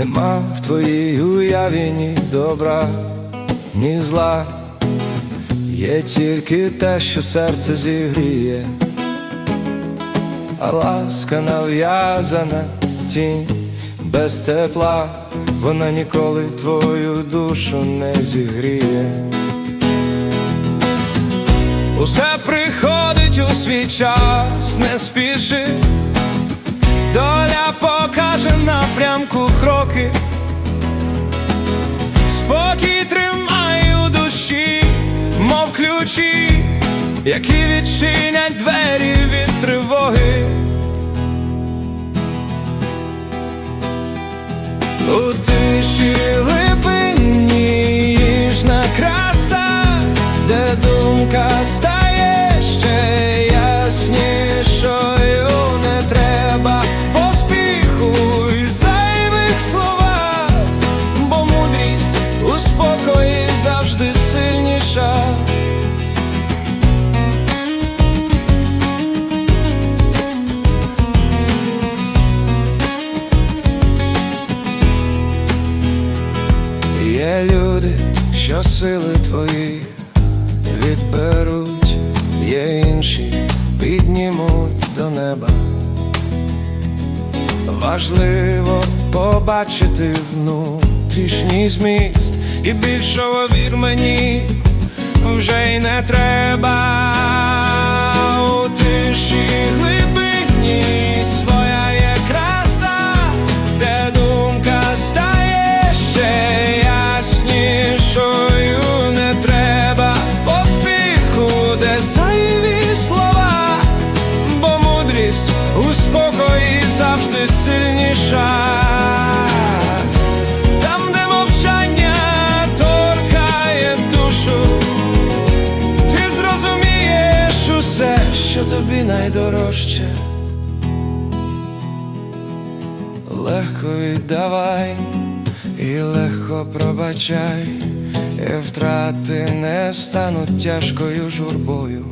Нема в твоїй уяві ні добра, ні зла, є тільки те, що серце зігріє, а ласка нав'язана тінь без тепла, вона ніколи твою душу не зігріє. Усе приходить у свій час, не спіши, доля покаже ключі, які відчинять двері від тривоги. У тиші липині їжна краса, де думка стає Люди, що сили твої відберуть, є інші піднімуть до неба. Важливо побачити внутрішній зміст, і більшого вір мені вже й не треба тобі найдорожче. Легко віддавай і легко пробачай, і втрати не стануть тяжкою журбою.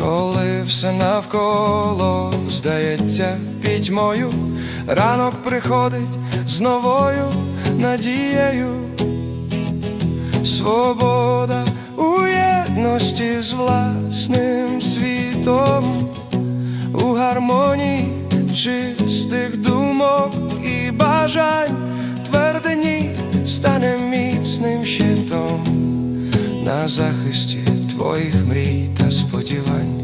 Коли все навколо здається пітьмою, ранок приходить з новою надією. Свобода єдності з власним світом, у гармонії чистих думок і бажань, твердині стане міцним щитом на захисті твоїх мрій та сподівань.